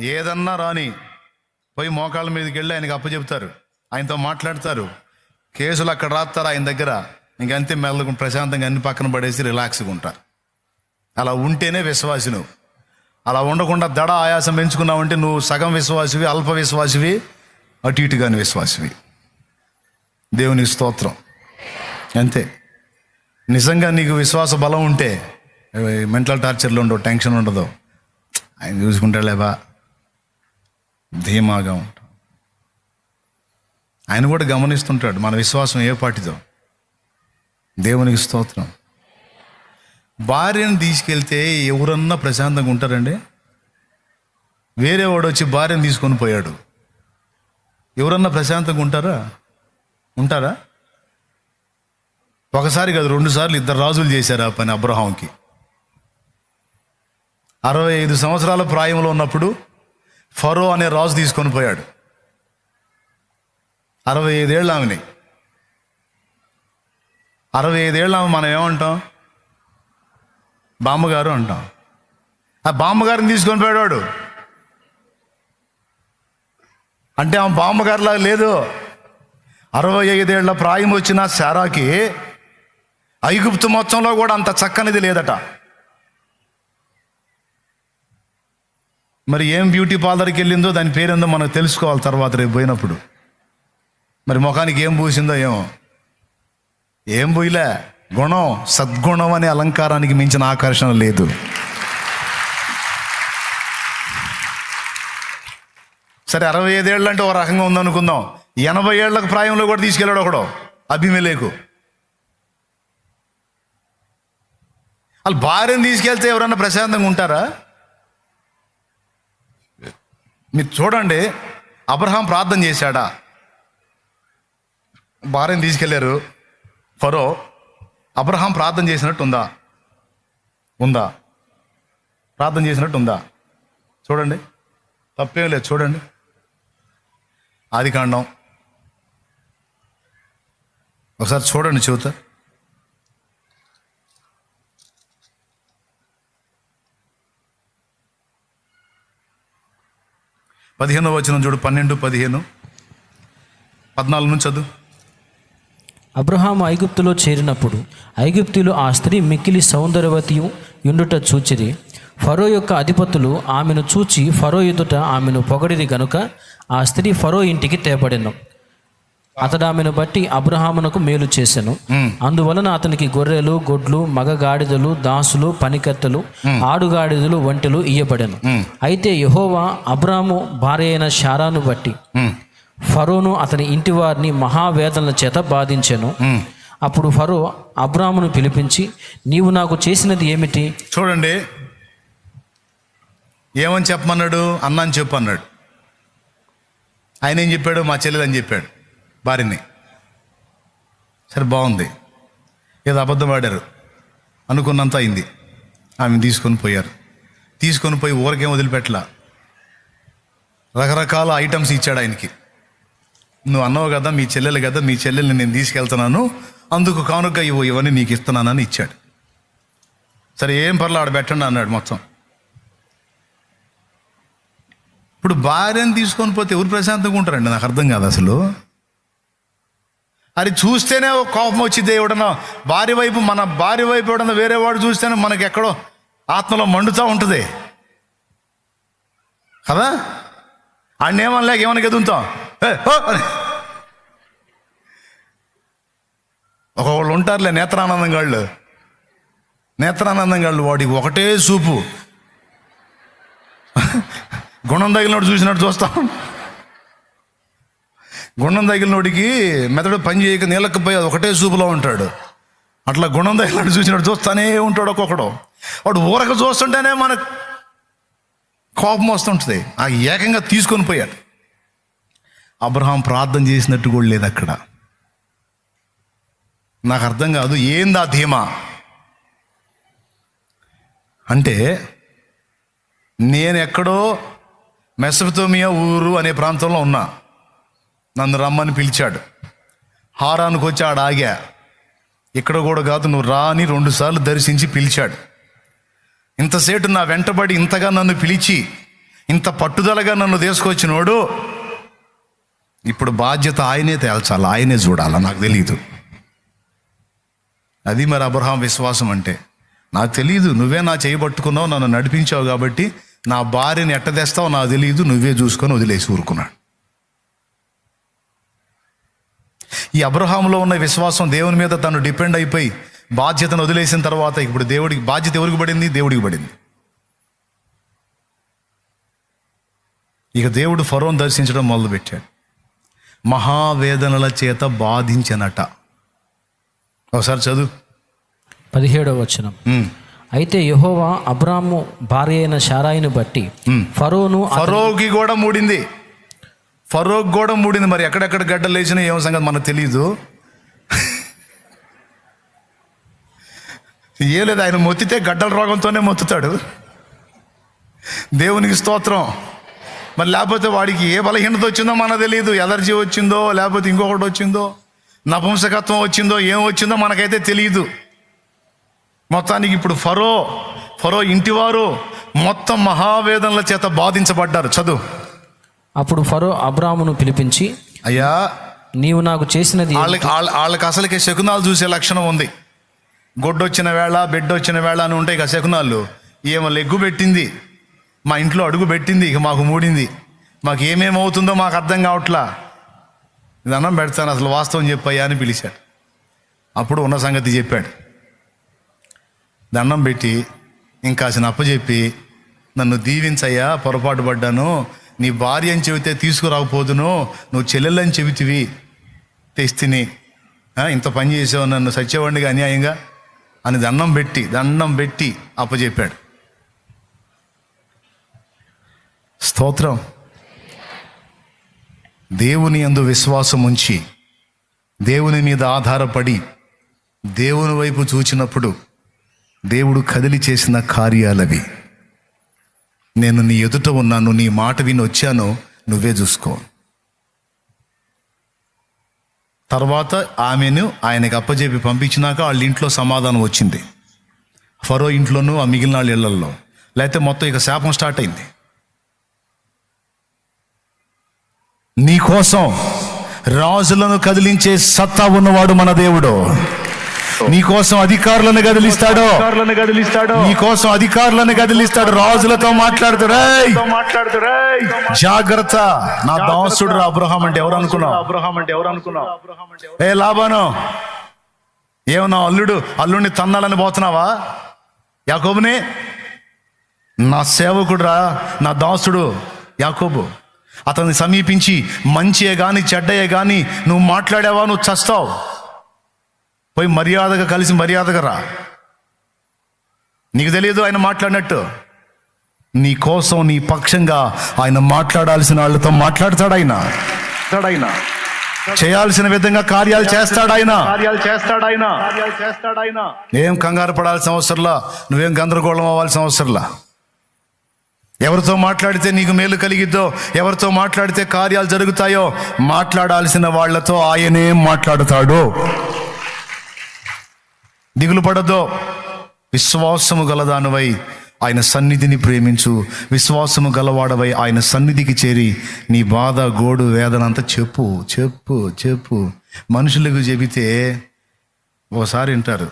ఏదన్నా రాని పోయి మోకాళ్ళ మీదకి వెళ్ళి ఆయనకి అప్పచెప్తారు ఆయనతో మాట్లాడతారు. కేసులు అక్కడ రాస్తారు ఆయన దగ్గర. ఇంకంతే మెల్లగా ప్రశాంతంగా అన్ని పక్కన పడేసి రిలాక్స్గా ఉంటారు. అలా ఉంటేనే విశ్వాసి అలా ఉండకుండా దడ ఆయాసం పెంచుకున్నావంటే నువ్వు సగం విశ్వాసివి అల్ప విశ్వాసివి అటు ఇటుగాని విశ్వాసివి. దేవునికి స్తోత్రం. అంతే. నిజంగా నీకు విశ్వాస బలం ఉంటే మెంటల్ టార్చర్లు ఉండవు టెన్షన్ ఉండదు. ఆయన చూసుకుంటాడులేబా ధీమాగా ఉంటాం. ఆయన కూడా గమనిస్తుంటాడు మన విశ్వాసం ఏ పాటిదో. దేవునికి స్తోత్రం. భార్యను తీసుకెళ్తే ఎవరన్నా ప్రశాంతంగా ఉంటారండి? వేరే వాడు వచ్చి భార్యను తీసుకొని పోయాడు. ఎవరన్నా ప్రశాంతంగా ఉంటారా? ఉంటారా? ఒకసారి కాదు రెండు సార్లు ఇద్దరు రాజులు చేశారు ఆ పని అబ్రహాంకి. అరవై ఐదు సంవత్సరాల ప్రాయంలో ఉన్నప్పుడు ఫరో అనే రాజు తీసుకొని పోయాడు. అరవై ఐదేళ్ళ ఆమెని. అరవై ఐదేళ్ళ ఆమె మనం ఏమంటాం? బామ్మగారు అంటాం. ఆ బామ్మగారిని తీసుకొని పోయాడు అంటే ఆమె బామ్మగారిలాగా లేదు. అరవై ఐదేళ్ళ ప్రాయం వచ్చిన శారాకి ఐగుప్తు మొత్తంలో కూడా అంత చక్కనిది లేదట. మరి ఏం బ్యూటీ పార్లర్కి వెళ్ళిందో దాని పేరేందో మనం తెలుసుకోవాలి తర్వాత రేపు పోయినప్పుడు. మరి ముఖానికి ఏం పూసిందో ఏమో. ఏం పోయిలే? గుణం సద్గుణం అనే అలంకారానికి మించిన ఆకర్షణ లేదు. సరే అరవై ఐదేళ్ళు అంటే ఒక రకంగా ఉందనుకుందాం. ఎనభై ఏళ్ళకు ప్రాయంలో కూడా తీసుకెళ్ళాడు ఒకడు అభిమలేకు. వాళ్ళు భార్యను తీసుకెళ్తే ఎవరన్నా ప్రశాంతంగా ఉంటారా? మీరు చూడండి అబ్రహాం ప్రార్థన చేశాడా? భార్యను తీసుకెళ్ళారు. ఫరో అబ్రహాం ప్రార్థన చేసినట్టు ఉందా? ఉందా ప్రార్థన చేసినట్టు ఉందా చూడండి. తప్పేం లేదు చూడండి. ఆది కాండం. ఒకసారి చూడండి చెబుతా పదిహేనో వచ్చిన చూడు పన్నెండు పదిహేను. పద్నాలుగు నుంచి చదువు. అబ్రహాం ఐగుప్తులో చేరినప్పుడు ఐగుప్తులు ఆ స్త్రీ మిక్కిలి సౌందర్యవతి యుండుట చూచిరి. ఫరో యొక్క అధిపతులు ఆమెను చూచి ఫరో ఎదుట ఆమెను పొగడిది గనుక ఆ స్త్రీ ఫరో ఇంటికి తేబడెను. అతడు ఆమెను బట్టి అబ్రహామునకు మేలు చేసెను అందువలన అతనికి గొర్రెలు గొడ్లు మగగాడిదలు దాసులు పనికత్తెలు ఆడుగాడిదలు వంటలు ఇయ్యబడెను. అయితే యహోవా అబ్రాము భార్య అయిన శారాను బట్టి ఫరోను అతని ఇంటి వారిని మహావేదనల చేత బాధించెను. అప్పుడు ఫరో అబ్రామును పిలిపించి నీవు నాకు చేసినది ఏమిటి? చూడండి. ఏమని చెప్పమన్నాడు? అన్న అని చెప్పు అన్నాడు. ఆయన ఏం చెప్పాడు? మా చెల్లెలు అని చెప్పాడు. భార్యని సరే బాగుంది. ఏదో అబద్ధం ఆడారు. అనుకున్నంత అయింది. ఆమెను తీసుకొని పోయారు. తీసుకొని పోయి ఊరకేం వదిలిపెట్టలా. రకరకాల ఐటమ్స్ ఇచ్చాడు ఆయనకి. నువ్వు అన్నావు కదా మీ చెల్లెలు కదా మీ చెల్లెల్ని నేను తీసుకెళ్తున్నాను. అందుకు కానుక ఇవ్వు ఇవన్నీ నీకు ఇస్తున్నానని ఇచ్చాడు. సరే ఏం పర్లేదు ఆడ పెట్టండి అన్నాడు మొత్తం. ఇప్పుడు భార్యను తీసుకొని పోతే ఎవరు ప్రశాంతంగా ఉంటారండి? నాకు అర్థం కాదు అసలు. అది చూస్తేనే ఒక కోపం వచ్చింది ఎవడన్నా భార్య వైపు మన భార్య వైపు ఎవడన్నా వేరే వాడు చూస్తేనే మనకి ఎక్కడో ఆత్మలో మండుతూ ఉంటుంది. కదా? ఆయన ఏమనలేక ఏమని ఎదుగుతాం ఒకళ్ళు ఉంటారులే నేత్రానందం గాళ్ళు. నేత్రానందం గాళ్ళు వాడికి ఒకటే చూపు గుణం తగిలినట్టు చూసినట్టు చూస్తాం. గుణం తగిలినోడికి మెదడు పని చేయక నీళ్ళకపోయి అది ఒకటే చూపులో ఉంటాడు. అట్లా గుణం తగిలినట్టు చూసినట్టు చూస్తానే ఉంటాడు ఒక్కొక్కడు. వాడు ఊరక చూస్తుంటేనే మనకు కోపం వస్తుంటుంది. ఆ ఏకంగా తీసుకొని పోయాడు. అబ్రహాం ప్రార్థన చేసినట్టు కూడా లేదు అక్కడ. నాకు అర్థం కాదు ఏందా ధీమా? అంటే నేను ఎక్కడో మెసపతోమియా ఊరు అనే ప్రాంతంలో ఉన్నా. నన్ను రమ్మని పిలిచాడు. హారానికి వచ్చి ఆడ ఆగా. ఇక్కడ కూడా కాదు నువ్వు రా అని రెండుసార్లు దర్శించి పిలిచాడు. ఇంతసేటు నా వెంటబడి ఇంతగా నన్ను పిలిచి ఇంత పట్టుదలగా నన్ను తీసుకొచ్చినోడు ఇప్పుడు బాధ్యత ఆయనే తేల్చాలి ఆయనే చూడాలా నాకు తెలియదు అది మరి అబ్రహాం విశ్వాసం అంటే. నాకు తెలియదు నువ్వే నా చేయబట్టుకున్నావు నన్ను నడిపించావు కాబట్టి నా భార్యని ఎట్టదేస్తావు నాకు తెలియదు నువ్వే చూసుకొని వదిలేసి ఊరుకున్నాడు. ఈ అబ్రహాంలో ఉన్న విశ్వాసం దేవుని మీద తను డిపెండ్ అయిపోయి బాధ్యతను వదిలేసిన తర్వాత ఇప్పుడు దేవుడికి బాధ్యత ఎవరికి పడింది? దేవుడికి పడింది. ఇక దేవుడు ఫరోన్ దర్శించడం మొదలుపెట్టాడు. మహావేదనల చేత బాధించనట. ఒకసారి చదువు. పదిహేడవ వచనం. అయితే యెహోవా అబ్రాము భార్య అయిన షారాయిని బట్టి ఫరోను ఫరోకి కూడా మూడింది. ఫరోక్ కూడా మూడింది మరి. ఎక్కడెక్కడ గడ్డ లేచినా ఏమో సంగతి మనకు తెలియదు ఏ లేదు ఆయన మొత్తితే గడ్డల రోగంతోనే మొత్తుతాడు. దేవునికి స్తోత్రం. మరి లేకపోతే వాడికి ఏ బలహీనత వచ్చిందో మనకు తెలియదు ఎలర్జీ వచ్చిందో లేకపోతే ఇంకొకటి వచ్చిందో నపుంసకత్వం వచ్చిందో ఏం వచ్చిందో మనకైతే తెలియదు మొత్తానికి ఇప్పుడు ఫరో ఫరో ఇంటివారు మొత్తం మహావేదనల చేత బాధించబడ్డారు. చదువు. అప్పుడు ఫరో అబ్రామును పిలిపించి అయ్యా నీవు నాకు చేసినది వాళ్ళకి వాళ్ళ వాళ్ళకి అసలుకి శకునాలు చూసే లక్షణం ఉంది. గొడ్డొచ్చిన వేళ బిడ్డ వచ్చిన వేళ అని ఉంటాయి ఇక శకునాలు. ఏమో లెగ్గు పెట్టింది. మా ఇంట్లో అడుగు పెట్టింది ఇక మాకు మూడింది. మాకు ఏమేమవుతుందో మాకు అర్థం కావట్లా. దండం పెడతాను అసలు వాస్తవం చెప్పయ్యా అని పిలిచాడు. అప్పుడు ఉన్న సంగతి చెప్పాడు. దండం పెట్టి ఇంకాసిన అప్పచెప్పి నన్ను దీవించయ్యా పొరపాటు పడ్డాను. నీ భార్య అని చెబితే తీసుకురాకపోదును నువ్వు చెల్లెళ్ళని చెబితివి తెస్తిని. ఇంత పని చేసావు నన్ను సత్యవాణిగా అన్యాయంగా? అని దండం పెట్టి దండం పెట్టి అప్పచెప్పాడు స్తోత్రం. దేవుని అందు విశ్వాసం ఉంచి దేవుని మీద ఆధారపడి దేవుని వైపు చూచినప్పుడు దేవుడు కదిలి చేసిన కార్యాలవి. నేను నీ ఎదుట ఉన్నాను నీ మాట విని వచ్చాను నువ్వే చూసుకో. తర్వాత ఆమెను ఆయనకు అప్పజెప్పి పంపించినాక వాళ్ళ ఇంట్లో సమాధానం వచ్చింది. ఫరో ఇంట్లోనూ ఆ మిగిలిన వాళ్ళ ఇళ్ళలో లేకపోతే మొత్తం ఇక శాపం స్టార్ట్ అయింది. నీ కోసం రాజులను కదిలించే సత్తా ఉన్నవాడు మన దేవుడు. నీ కోసం అధికారులను కదిలిస్తాడు కదిలిస్తాడు నీ కోసం అధికారులను కదిలిస్తాడు రాజులతో మాట్లాడుతాడు "రేయ్, మాట్లాడుతాడు జాగ్రత్త. నా దాసుడు అబ్రహాం అంటే ఎవరు అనుకున్నావు? అబ్రహాం అంటే ఎవరు అనుకున్నావు? ఏ లాభాను? ఏమన్నా అల్లుడు అల్లుడిని తన్నాలని పోతున్నావా? యాకోబుని? నా సేవకుడురా నా దాసుడు యాకోబు. అతన్ని సమీపించి మంచియే గాని చెడ్డయే గాని నువ్వు మాట్లాడావా నువ్వు చస్తావు? పోయి మర్యాదగా కలిసి మర్యాదగా రా. నీకు తెలియదు ఆయన మాట్లాడినట్టు. నీ కోసం నీ పక్షంగా ఆయన మాట్లాడాల్సిన వాళ్ళతో మాట్లాడతాడు ఆయన ఆయన చేయాల్సిన విధంగా కార్యాలు చేస్తాడు ఆయన కార్యాలు చేస్తాడు ఆయన కార్యాలు చేస్తాడు ఆయన ఏం కంగారు పడాల్సిన అవసరంలా? నువ్వేం గందరగోళం అవ్వాల్సిన అవసరంలా? ఎవరితో మాట్లాడితే నీకు మేలు కలిగిద్దో ఎవరితో మాట్లాడితే కార్యాలు జరుగుతాయో మాట్లాడాల్సిన వాళ్ళతో ఆయనే మాట్లాడుతాడు. దిగులు పడద్దో విశ్వాసము గలదానివై ఆయన సన్నిధిని ప్రేమించు. విశ్వాసము గలవాడవై ఆయన సన్నిధికి చేరి నీ బాధ గోడు వేదన అంతా చెప్పు చెప్పు చెప్పు. మనుషులకు చెబితే ఒకసారి వింటారు.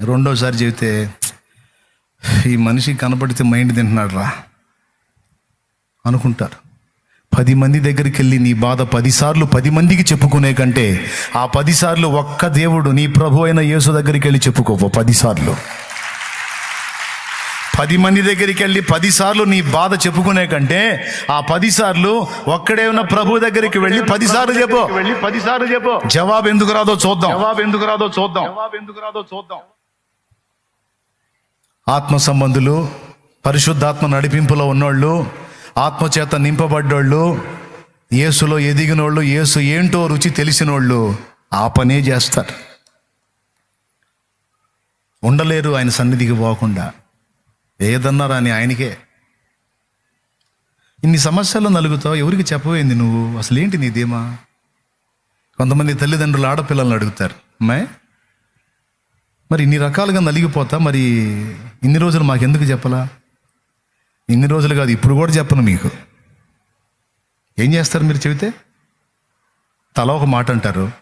రెండోసారి చెబితే ఈ మనిషి కనపడితే మైండ్ తింటున్నాడు రా అనుకుంటారు. పది మంది దగ్గరికి వెళ్ళి నీ బాధ పదిసార్లు పది మందికి చెప్పుకునే కంటే ఆ పదిసార్లు ఒక్క దేవుడు నీ ప్రభు అయిన యేసు దగ్గరికి వెళ్ళి చెప్పుకోవు పదిసార్లు. పది మంది దగ్గరికి వెళ్ళి పదిసార్లు నీ బాధ చెప్పుకునే కంటే ఆ పదిసార్లు ఒక్కడే ఉన్న ప్రభు దగ్గరికి వెళ్ళి పదిసార్లు చెప్పు. వెళ్ళి పది సార్లు చెప్పు. జవాబు ఎందుకు రాదో చూద్దాం. జవాబు ఎందుకు రాదో చూద్దాం. జవాబు ఎందుకు రాదో చూద్దాం. ఆత్మ సంబంధులు పరిశుద్ధాత్మ నడిపింపులో ఉన్నోళ్ళు ఆత్మచేత నింపబడ్డోళ్ళు యేసులో ఎదిగినోళ్ళు యేసు ఏంటో రుచి తెలిసినోళ్ళు ఆ పనే చేస్తారు. ఉండలేరు ఆయన సన్నిధికి పోకుండా. ఏదన్నా అని ఆయనకే. ఇన్ని సమస్యలు నలుగుతావు ఎవరికి చెప్పవేంది నువ్వు? అసలు ఏంటి నీ ధీమా? కొంతమంది తల్లిదండ్రులు ఆడపిల్లల్ని అడుగుతారు అమ్మాయి మరి ఇన్ని రకాలుగా నలిగిపోతా మరి ఇన్ని రోజులు మాకెందుకు చెప్పలా? ఇన్ని రోజులు కాదు ఇప్పుడు కూడా చెప్పను మీకు. ఏం చేస్తారు మీరు చెబితే? తల ఒక మాట అంటారు.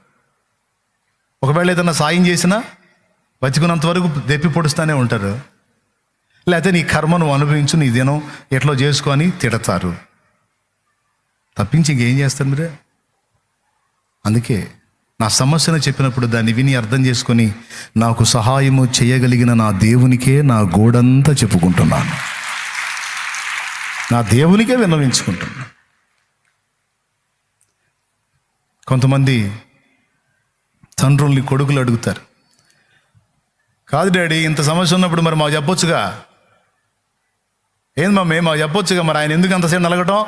ఒకవేళ ఏదైనా సాయం చేసినా బతికున్నంత వరకు దెప్పి పొడుస్తూనే ఉంటారు. లేకపోతే నీ కర్మను అనుభవించు నీ దినం ఎట్లా చేసుకొని తిడతారు. తప్పించి ఇంకేం చేస్తారు మీరు? అందుకే నా సమస్యను చెప్పినప్పుడు దాన్ని విని అర్థం చేసుకొని నాకు సహాయము చేయగలిగిన నా దేవునికే నా గోడంతా చెప్పుకుంటున్నాను. నా దేవునికే విన్నవించుకుంటున్నా. కొంతమంది తండ్రుల్ని కొడుకులు అడుగుతారు. కాదు డాడీ ఇంత సమస్య ఉన్నప్పుడు మరి మాకు చెప్పొచ్చుగా? ఏంది మమ్మీ మాకు చెప్పొచ్చుగా మరి ఆయన ఎందుకు అంతసేపు నలగటం?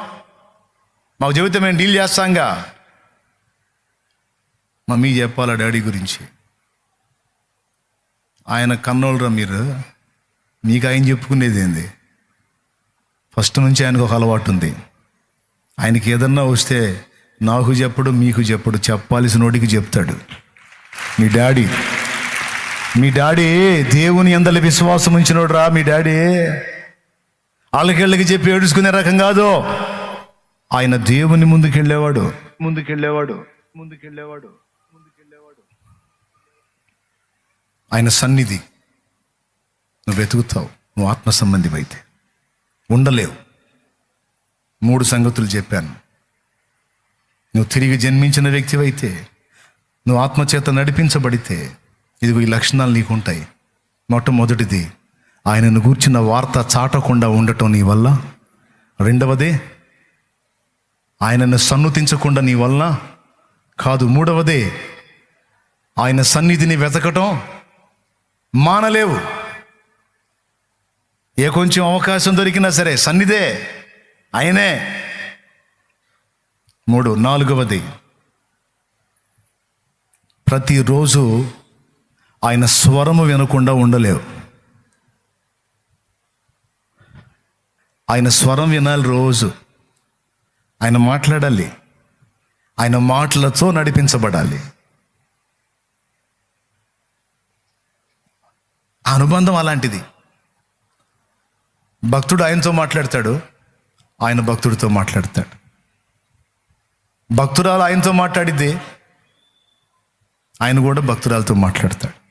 మాకు చెబితే మేము డీల్ చేస్తాంగా? మమ్మీ చెప్పాలా డాడీ గురించి? ఆయన కన్నోళ్ళరా మీరు? మీకు ఆయన చెప్పుకునేది ఏంది? ఫస్ట్ నుంచి ఆయనకు ఒక అలవాటు ఉంది. ఆయనకి ఏదన్నా వస్తే నాకు చెప్పడు మీకు చెప్పడు చెప్పాల్సిన నోటికి చెప్తాడు. మీ డాడీ మీ డాడీ దేవుని ఎందలి విశ్వాసం ఉంచినోడు రా మీ డాడీ. వాళ్ళకెళ్ళకి చెప్పి ఏడుచుకునే రకం కాదు. ఆయన దేవుని ముందుకెళ్ళేవాడు ముందుకెళ్ళేవాడు ముందుకెళ్ళేవాడు ముందుకెళ్ళేవాడు ఆయన సన్నిధి. నువ్వు వెతుకుతావు నువ్వు ఆత్మ సంబంధి అయితే ఉండలేవు. మూడు సంగతులు చెప్పాను. నువ్వు తిరిగి జన్మించిన వ్యక్తివైతే నువ్వు ఆత్మచేత నడిపించబడితే ఇదిగో ఈ లక్షణాలు నీకు ఉంటాయి మొట్టమొదటిది ఆయనను గూర్చిన వార్త చాటకుండా ఉండటం నీ వల్ల. రెండవది ఆయనను సన్నుతించకుండా నీ వల్ల కాదు. మూడవదే ఆయన సన్నిధిని వెతకటం మానలేవు. ఏ కొంచెం అవకాశం దొరికినా సరే సన్నిధే. ఆయనే. మూడు నాలుగవది. ప్రతిరోజు ఆయన స్వరము వినకుండా ఉండలేవు. ఆయన స్వరం వినాలి రోజు. ఆయన మాట్లాడాలి. ఆయన మాటలతో నడిపించబడాలి. అనుబంధం అలాంటిది. భక్తుడు ఆయనతో మాట్లాడతాడు ఆయన భక్తుడితో మాట్లాడతాడు. భక్తురాలు ఆయనతో మాట్లాడిద్ది ఆయన కూడా భక్తురాలతో మాట్లాడతాడు.